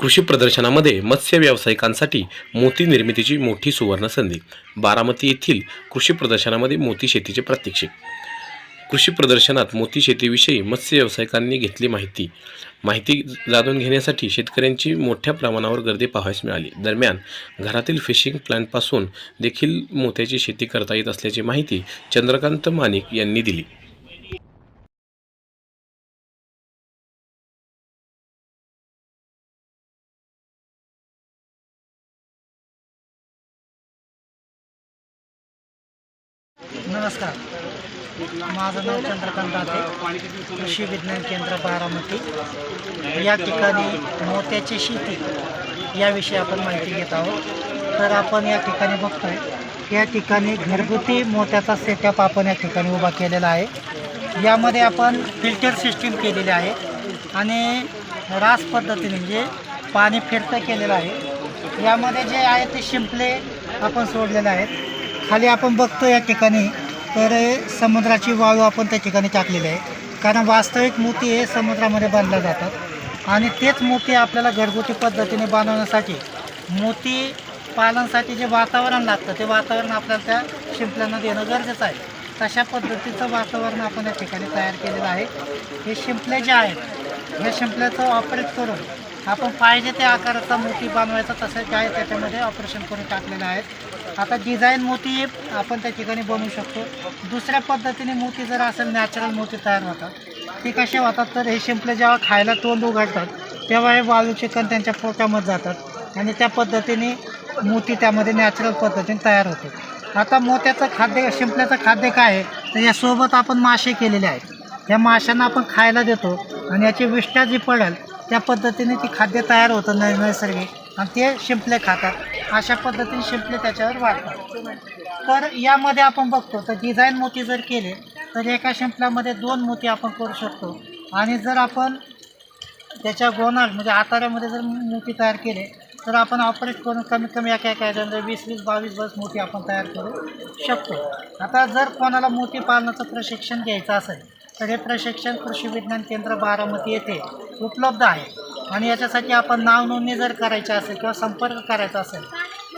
कृषी प्रदर्शनामध्ये मत्स्य व्यावसायिकांसाठी मोती निर्मितीची मोठी सुवर्ण संधी बारामती येथील कृषी प्रदर्शनामध्ये मोती शेतीचे प्रात्यक्षिक कृषी प्रदर्शनात मोती शेतीविषयी मत्स्य व्यावसायिकांनी घेतली माहिती. माहिती जाणून घेण्यासाठी शेतकऱ्यांची मोठ्या प्रमाणावर गर्दी पाहायस मिळाली. दरम्यान घरातील फिशिंग प्लॅन्टपासून देखील मोत्याची शेती करता येत असल्याची माहिती चंद्रकांत मानिक यांनी दिली. नमस्कार. माझं नाव चंद्रकांत दाते कृषी विज्ञान केंद्र बारामती. या ठिकाणी मोत्याची शेती याविषयी आपण माहिती घेत आहोत. तर आपण या ठिकाणी बघतोय या ठिकाणी घरगुती मोत्याचा सेटअप आपण या ठिकाणी उभा केलेला आहे. यामध्ये आपण फिल्टर सिस्टीम केलेली आहे आणि रास पद्धतीने म्हणजे पाणी फिरतं केलेलं आहे. यामध्ये जे आहे ते शिंपले आपण सोडलेले आहेत. खाली आपण बघतो या ठिकाणी तर समुद्राची वाळू आपण त्या ठिकाणी टाकलेली आहे. कारण वास्तविक मोती हे समुद्रामध्ये बांधल्या जातात. आणि तेच मोती आपल्याला घरगुती पद्धतीने बनवण्यासाठी मोती पालनासाठी जे वातावरण लागतं ते वातावरण आपल्याला त्या शिंपल्यांना देणं गरजेचं आहे. तशा पद्धतीचं वातावरण आपण या ठिकाणी तयार केलेलं आहे. हे शिंपले जे आहेत ह्या शिंपल्याचं ऑपरेट करून आपण पाहिजे त्या आकाराचा मोती बनवायचा तसं काय त्याच्यामध्ये ऑपरेशन करून टाकलेलं आहे. आता डिझाईन मोती आपण त्या ठिकाणी बनवू शकतो. दुसऱ्या पद्धतीने मोती जर असेल नॅचरल मोती तयार होतात. ते कसे होतात तर हे शिंपले जेव्हा खायला तोंड उघडतात तेव्हा हे वाळू चिकन त्यांच्या पोटामध्ये जातात. आणि त्या पद्धतीने मोती त्यामध्ये नॅचरल पद्धतीने तयार होते. आता मोत्याचं खाद्य शिंपल्याचं खाद्य काय आहे? तर यासोबत आपण मासे केलेले आहेत. या माशांना आपण खायला देतो आणि याची विष्ठा जी पडेल त्या पद्धतीने ती खाद्य तयार होतं नै नैसर्गिक. आणि ते शिंपले खातात. अशा पद्धतीने शिंपले त्याच्यावर वाढतात. तर यामध्ये आपण बघतो तर डिझाईन मोती जर केले तर एका शिंपल्यामध्ये दोन मोती आपण करू शकतो. आणि जर आपण त्याच्या गोनाल म्हणजे आताऱ्यामध्ये जर मोती तयार केले तर आपण ऑपरेट करून कमीत कमी एका एका याच्यामध्ये वीस वीस बावीस बस मोती आपण तयार करू शकतो. आता जर कोणाला मोती पालनाचं प्रशिक्षण घ्यायचं असेल तर हे प्रशिक्षण कृषी विज्ञान केंद्र बारामती येथे उपलब्ध आहे. आणि याच्यासाठी आपण नाव नोंदणी जर करायची असेल किंवा संपर्क करायचा असेल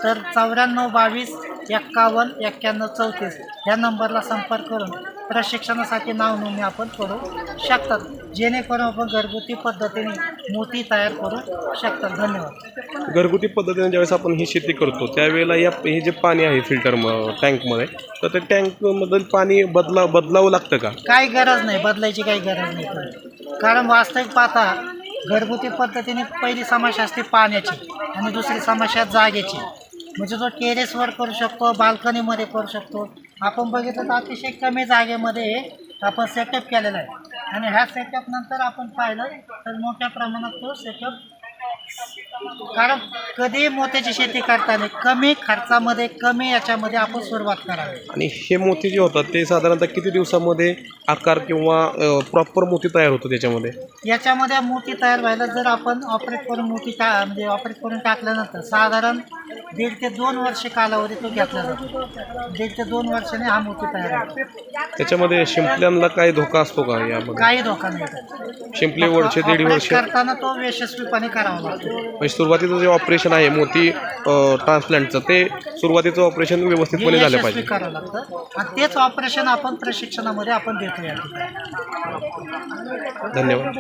तर चौऱ्याण्णव बावीस एक्कावन्न एक्क्याण्णव चौतीस ह्या नंबरला संपर्क करून प्रशिक्षणासाठी नाव नोंदणी आपण करू शकतात. जेणेकरून आपण घरगुती पद्धतीने मोती तयार करू शकतात. धन्यवाद. घरगुती पद्धतीने ज्यावेळेस आपण ही शेती करतो त्यावेळेला या हे जे पाणी आहे फिल्टर म टँकमध्ये तर ते टँकमधील पाणी बदला बदलावं लागतं का? काही गरज नाही. बदलायची काही गरज नाही. कारण वास्तविक पाहता घरगुती पद्धतीने पहिली समस्या असते पाण्याची आणि दुसरी समस्या जागेची. म्हणजे तो टेरेसवर करू शकतो बाल्कनीमध्ये करू शकतो आपण बघितलं तर अतिशय कमी जागेमध्ये आपण सेटअप केलेला आहे. आणि ह्या सेटअप नंतर आपण पाहिलं तर मोठ्या प्रमाणात तो सेटअप कारण कधी मोत्याची शेती करताना कमी खर्चामध्ये कमी याच्यामध्ये आपण सुरुवात करावी. आणि हे मोती जे होतात ते साधारणतः किती दिवसामध्ये आकार किंवा प्रॉपर मोती तयार होतो त्याच्यामध्ये? याच्यामध्ये मोती तयार व्हायला जर आपण ऑपरेट करून मोती टा म्हणजे ऑपरेट करून टाकल्यानंतर साधारण दीड ते दोन वर्ष कालावधी तो घेतला जातो. दीड ते दोन वर्षाने हा मोती तयार होतो. त्याच्यामध्ये शिंपल्यांना काही धोका असतो का यामध्ये? काही धोका नाही. शिंपले वर्षे दीड Operate वर्ष करताना तो यशस्वीपणे करावा लागतो. म्हणजे सुरुवातीचं जे ऑपरेशन आहे मोती ट्रान्सप्लांटचं ते सुरुवातीचं ऑपरेशन हे व्यवस्थितपणे झालं यशस्वी पाहिजे. करावं लागतं. आणि तेच ऑपरेशन आपण प्रशिक्षणामध्ये आपण देतो या ठिकाणी. धन्यवाद.